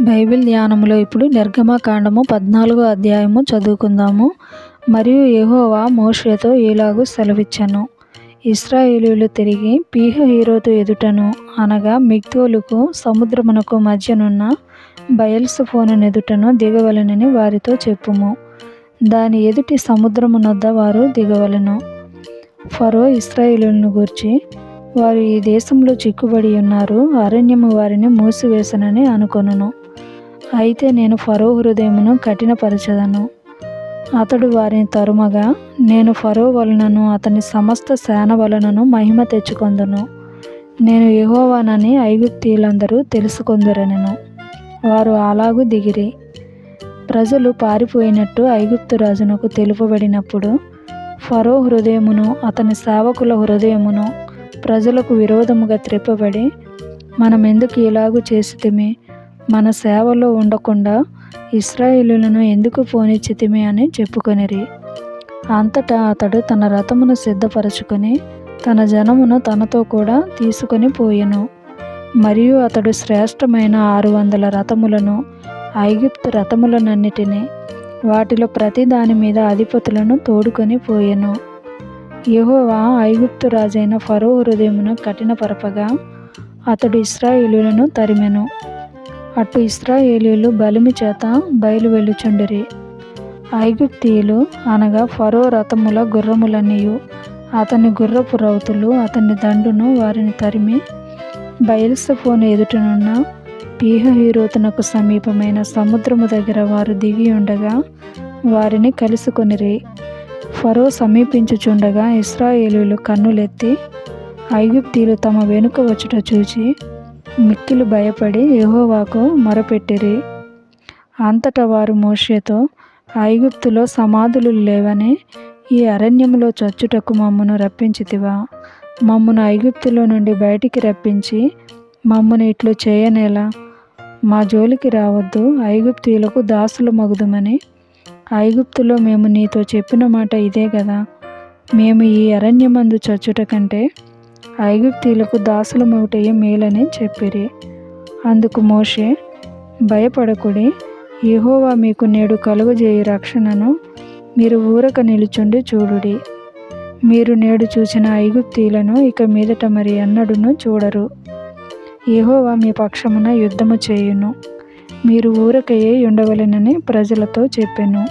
Bible ధ్యానంలో ఇప్పుడు నిర్గమకాండము పద్నాలుగో అధ్యాయము చదువుకుందాము. మరియు యహోవా మోషేతో ఇలాగూ సెలవిచ్చాను. ఇస్రాయేలీలు తిరిగి పీహ హీరోతో ఎదుటను అనగా మిగ్దోలుకు సముద్రమునకు మధ్యనున్న బయల్సెఫోను ఎదుటను దిగవలెనని వారితో చెప్పుము. దాని ఎదుటి సముద్రమునొద్ద వారు దిగవలెను. ఫరో ఇస్రాయేలులను గూర్చి వారు ఈ దేశంలో చిక్కుబడి ఉన్నారు అరణ్యము వారిని మూసివేసనని అనుకొనును. అయితే నేను ఫరో హృదయమును కఠినపరచదను. అతడు వారిని తరుమగా నేను ఫరో వలనను అతని సమస్త సేన వలనను మహిమ తెచ్చుకొందును. నేను యహోవానని ఐగుప్తీయులందరూ తెలుసుకొందురనెను. వారు అలాగు దిగిరి. ప్రజలు పారిపోయినట్టు ఐగుప్తు రాజునకు తెలుపబడినప్పుడు ఫరో హృదయమును అతని సేవకుల హృదయమును ప్రజలకు విరోధముగా త్రిప్పబడి మనం ఎందుకు ఇలాగు చేసితిమి? మన సేవలో ఉండకుండా ఇస్రాయేలులను ఎందుకు పోనిచ్చితిమి అని చెప్పుకొనిరి. అంతటా అతడు తన రథమును సిద్ధపరచుకొని తన జనమును తనతో కూడా తీసుకొని పోయెను. మరియు అతడు శ్రేష్టమైన ఆరు వందల రథములను ఐగుప్తు రథములనన్నిటినీ వాటిలో ప్రతి దాని మీద అధిపతులను తోడుకొని పోయెను. యహోవా ఐగుప్తు రాజైన ఫరో హృదయమును కఠినపరపగా అతడు ఇస్రాయిలులను తరిమెను. అటు ఇస్రాయేలీలు బలిమి చేత బయలు వెళ్ళుచుండిరి ఐగుప్తీయులు అనగా ఫరో రథముల గుర్రములన్నీయు. అతని గుర్రపు రౌతులు అతని దండును వారిని తరిమి బయల్సెఫోను ఎదుటనున్న పీహహీరోతునకు సమీపమైన సముద్రము దగ్గర వారు దిగి ఉండగా వారిని కలుసుకొనిరి. ఫరో సమీపించుచుండగా ఇస్రాయేలీలు కన్నులెత్తి ఐగుప్తీలు తమ వెనుక వచ్చుట చూచి మిక్కిలు భయపడి యెహోవాకు మొరపెట్టిరి. అంతటా వారు మోషేతో ఐగుప్తులో సమాధులు లేవని ఈ అరణ్యంలో చచ్చుటకు మమ్మను రప్పించితివా. మమ్మను ఐగుప్తులో నుండి బయటికి రప్పించి మమ్మను ఇట్లు చేయనేలా. మా జోలికి రావద్దు ఐగుప్తీయులకు దాసులు మగుదుమని. ఐగుప్తులో మేము నీతో చెప్పిన మాట ఇదే కదా మేము ఈ అరణ్యమందు చచ్చుట కంటే ఐగుప్తీలకు దాసుల మేలని చెప్పిరి. అందుకు మోషే భయపడకుడి. యహోవా మీకు నేడు కలుగజేయు రక్షణను మీరు ఊరక నిలుచుండి చూడుడి. మీరు నేడు చూసిన ఐగుప్తీలను ఇక మీదట మరి ఎన్నడును చూడరు. యహోవా మీ పక్షమున యుద్ధము చేయును. మీరు ఊరకయే ఉండవలెనని ప్రజలతో చెప్పెను.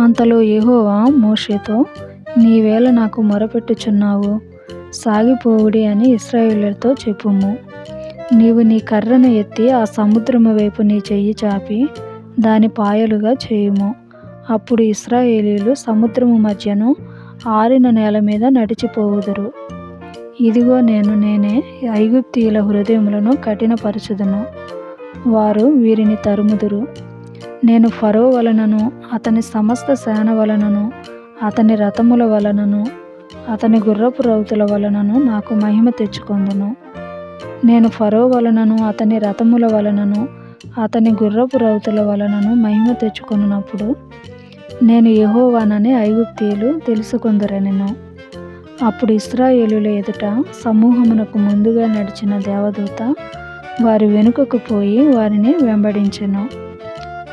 అంతలో యహోవా మోషేతో నీవేళ నాకు మొరపెట్టుచున్నావు. సాగిపోవుడి అని ఇస్రాయేలులతో చెప్పుము. నీవు నీ కర్రను ఎత్తి ఆ సముద్రము వైపు నీ చెయ్యి చాపి దాని పాయలుగా చేయుము. అప్పుడు ఇస్రాయేలీలు సముద్రము మధ్యను ఆరిన నేల మీద నడిచిపోవుదురు. ఇదిగో నేను నేనే ఐగుప్తీయుల హృదయములను కఠినపరచుదును. వారు వీరిని తరుముదురు. నేను ఫరో వలనను అతని సమస్త సేన వలనను అతని రథముల వలనను అతని గుర్రపు రౌతుల వలనను నాకు మహిమ తెచ్చుకొందును. నేను ఫరో వలనను అతని రథముల వలనను అతని గుర్రపు రౌతుల వలనను మహిమ తెచ్చుకొనున్నప్పుడు నేను యహోవానని ఐగుప్తీయులు తెలుసుకొందరనెను. అప్పుడు ఇస్రాయేలుల ఎదుట సమూహమునకు ముందుగా నడిచిన దేవదూత వారి వెనుకకు పోయి వారిని వెంబడించెను.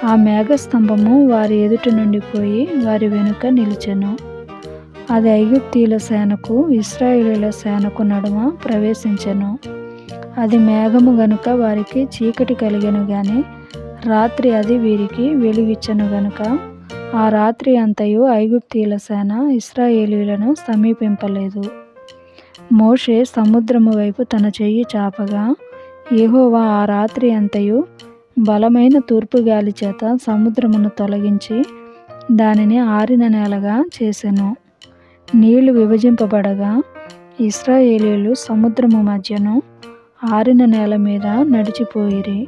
ఆ మేఘస్తంభము వారి ఎదుట నుండి పోయి వారి వెనుక నిలిచెను. అది ఐగుప్తీయుల సేనకు ఇస్రాయేలీల సేనకు నడుమ ప్రవేశించెను. అది మేఘము గనుక వారికి చీకటి కలిగెను గాని రాత్రి అది వీరికి వెలుగిచ్చను గనుక ఆ రాత్రి అంతయు ఐగుప్తీయుల సేన ఇస్రాయేలీలను సమీపింపలేదు. మోషే సముద్రము వైపు తన చెయ్యి చాపగా ఏహోవా ఆ రాత్రి అంతయు బలమైన తూర్పు గాలి చేత సముద్రమును తొలగించి దానిని ఆరిన నేలగా చేసెను. నీళ్ళు విభజింపబడగా ఇస్రాయేలీలు సముద్రము మధ్యను ఆరిన నేల మీద నడిచిపోయిరి.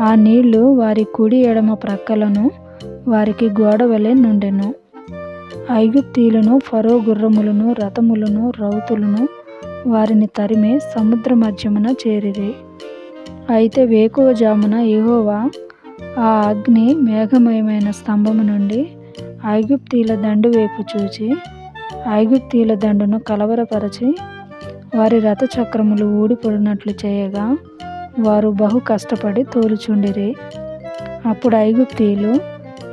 ఆ నీళ్ళు వారి కుడి ఎడమ ప్రక్కలను వారికి గోడవలే నుండెను. ఐగుప్తీయులను ఫరో గుర్రములను రథములను రౌతులను వారిని తరిమి సముద్ర మధ్యమున చేరిరి. అయితే వేకువజామున ఇహోవా ఆ అగ్ని మేఘమయమైన స్తంభము నుండి ఐగుప్తీయుల దండు వైపు చూచి ఐగుప్తీయుల దండును కలవరపరచి వారి రథచక్రములు ఊడిపడినట్లు చేయగా వారు బహు కష్టపడి తోలుచుండిరి. అప్పుడు ఐగుప్తీయులు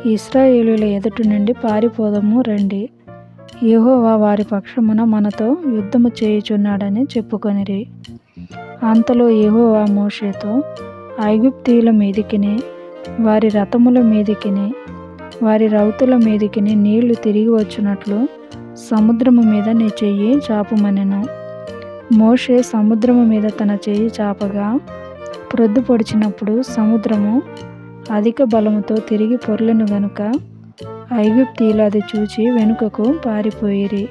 ఇస్రాయేలుల ఎదుటి నుండి పారిపోదము రండి. యహోవా వారి పక్షమున మనతో యుద్ధము చేయుచున్నాడని చెప్పుకొనిరి. అంతలో యహోవా మోషేతో ఐగుప్తీయుల మీదికిని వారి రథముల మీదికిని వారి రౌతుల మీదికిని నీళ్ళు తిరిగి వచ్చినట్లు సముద్రము మీద నీ చెయ్యి చాపుమనెను. మోషే సముద్రము మీద తన చెయ్యి చాపగా ప్రొద్దు పొడిచినప్పుడు సముద్రము అధిక బలముతో తిరిగి పొర్లను గనుక ఐగుప్తీలు అది చూచి వెనుకకు పారిపోయిరి.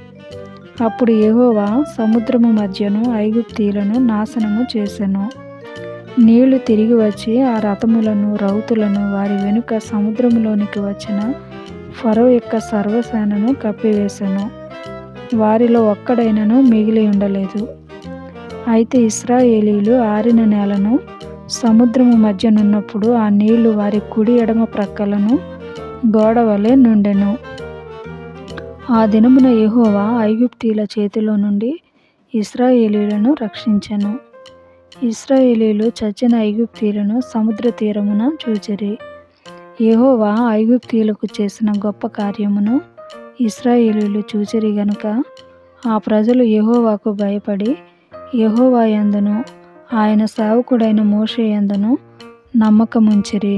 అప్పుడు ఎహోవా సముద్రము మధ్యను ఐగుప్తీయులను నాశనము చేసెను. నీళ్ళు తిరిగి వచ్చి ఆ రథములను రౌతులను వారి వెనుక సముద్రములోనికి వచ్చిన ఫరో యొక్క సర్వసేనను కప్పివేశెను వారిలో ఒక్కడైనను మిగిలి ఉండలేదు. అయితే ఇస్రాయేలీలు ఆరిన నేలను సముద్రము మధ్యనున్నప్పుడు ఆ నీళ్ళు వారి కుడి ఎడమ ప్రక్కలను గోడవలే నుండెను. ఆ దినమున యహోవా ఐగుప్తీల చేతిలో నుండి ఇస్రాయేలీలను రక్షించెను. ఇస్రాయేలీలు చచ్చిన ఐగుప్తీలను సముద్ర తీరమున చూచిరి. యహోవా ఐగుప్తీయులకు చేసిన గొప్ప కార్యమును ఇస్రాయేలీలు చూచిరి గనుక ఆ ప్రజలు యహోవాకు భయపడి యెహోవా యందును ఆయన సేవకుడైన మోషే యందును నమ్మకముంచిరి.